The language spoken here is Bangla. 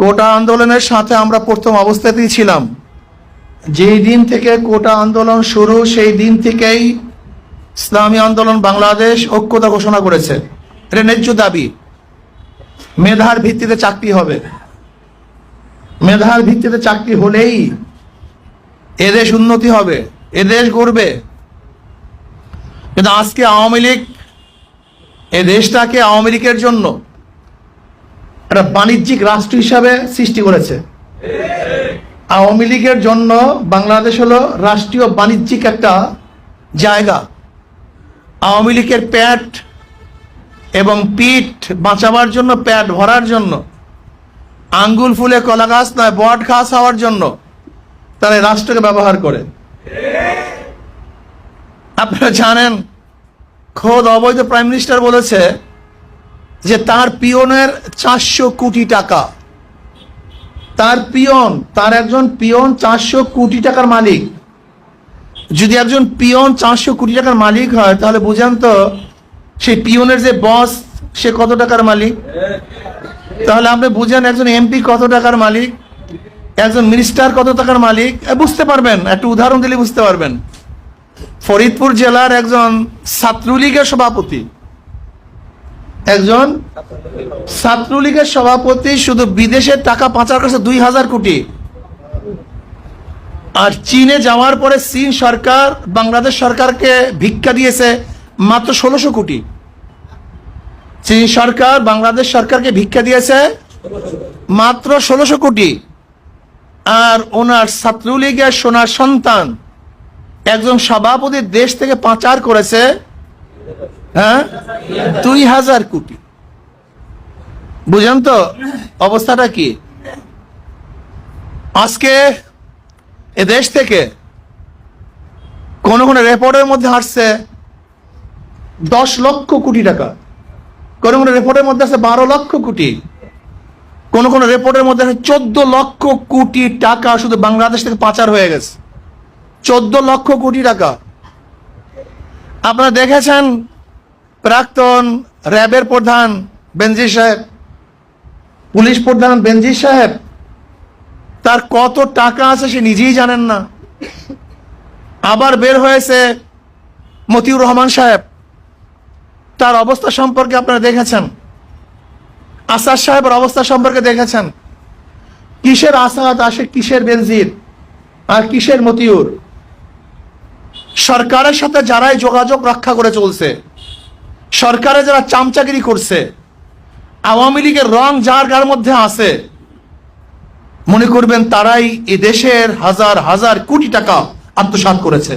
কোটা আন্দোলনের সাথে আমরা প্রথম অবস্থাতেই ছিলাম। যেই দিন থেকে কোটা আন্দোলন শুরু, সেই দিন থেকেই ইসলামী আন্দোলন বাংলাদেশ ঐক্যতা ঘোষণা করেছে। এটা ন্যায্য দাবি। মেধার ভিত্তিতে চাকরি হবে। মেধার ভিত্তিতে চাকরি হলেই এদেশ উন্নতি হবে এদেশ গড়বে। কিন্তু আজকে আওয়ামী লীগ এ দেশটাকে আওয়ামী লীগের জন্য একটা বাণিজ্যিক রাষ্ট্র হিসাবে সৃষ্টি করেছে। আওয়ামী লীগের জন্য বাংলাদেশ হলো রাষ্ট্রীয় বাণিজ্যিক একটা জায়গা। আওয়ামী লীগের প্যাট এবং পিঠ বাঁচাবার জন্য, প্যাট ভরার জন্য, আঙ্গুল ফুলে কলা গাছ নয়, বট ঘাস হওয়ার জন্য তারা রাষ্ট্রকে ব্যবহার করে। আপনারা জানেন, খোদ অবৈধ প্রাইম মিনিস্টার বলেছে যে তার পিয়নের চারশো কোটি টাকা। তার পিয়ন, তার একজন পিয়ন চারশো কোটি টাকার মালিক। যদি একজন পিয়ন চারশো কোটি টাকার মালিক হয়, তাহলে বুঝেন তো, সেই পিয়নের যে বস, সে কত টাকার মালিক? তাহলে আপনি বুঝেন একজন এমপি কত টাকার মালিক? একজন মিনিস্টার কত টাকার মালিক? বুঝতে পারবেন, একটু উদাহরণ দিলে বুঝতে পারবেন। ফরিদপুর জেলার একজন ছাত্রলীগের সভাপতি। একজন ছাত্রলীগের সভাপতি, শুধু বিদেশের টাকা পাচার করেছে দুই হাজার কোটি। আর চীনে যাওয়ার পরে চীন সরকার, বাংলাদেশ সরকারকে ভিক্ষা দিয়েছে মাত্র ষোলোশো কোটি। চীন সরকার, বাংলাদেশ সরকারকে ভিক্ষা দিয়েছে মাত্র ষোলোশো কোটি। আর ওনার ছাত্রলীগের সোনার সন্তান একজন সভাপতি দেশ থেকে পাচার করেছে হ্যাঁ? দুই হাজার কোটি। বুঝেন তো, অবস্থাটা কি? আজকে এ দেশ থেকে কোন কোন রেপোর্টের মধ্যে আসছে দশ লক্ষ কোটি টাকা। কোন কোন রেপোর্টের মধ্যে আছে বারো লক্ষ কোটি। কোন কোন রেপোর্টের মধ্যে চোদ্দ লক্ষ কোটি টাকা শুধু বাংলাদেশ থেকে পাচার হয়ে গেছে। চোদ্দ লক্ষ কোটি টাকা। আপনারা দেখেছেন প্রাক্তন র্যাবের প্রধান বেনজির সাহেব, পুলিশ প্রধান বেনজির সাহেব, তার কত টাকা আছে সে নিজেই জানেন না। আবার বের হয়েছে মতিউর রহমান সাহেব। তার অবস্থা সম্পর্কে আপনারা দেখেছেন। আসাদ সাহেবের অবস্থা সম্পর্কে দেখেছেন। কিসের আসাদ আসে কিসের বেনজির আর কিসের মতিউর? সরকারের সাথে যারাই যোগাযোগ রক্ষা করে চলছে সরকারে যারা চামচাগিরি করছে, আওয়ামী লীগের রং যার গার মধ্যে আছে, মনে করবেন তারাই এ দেশের হাজার হাজার কোটি টাকা আত্মসাত করেছে।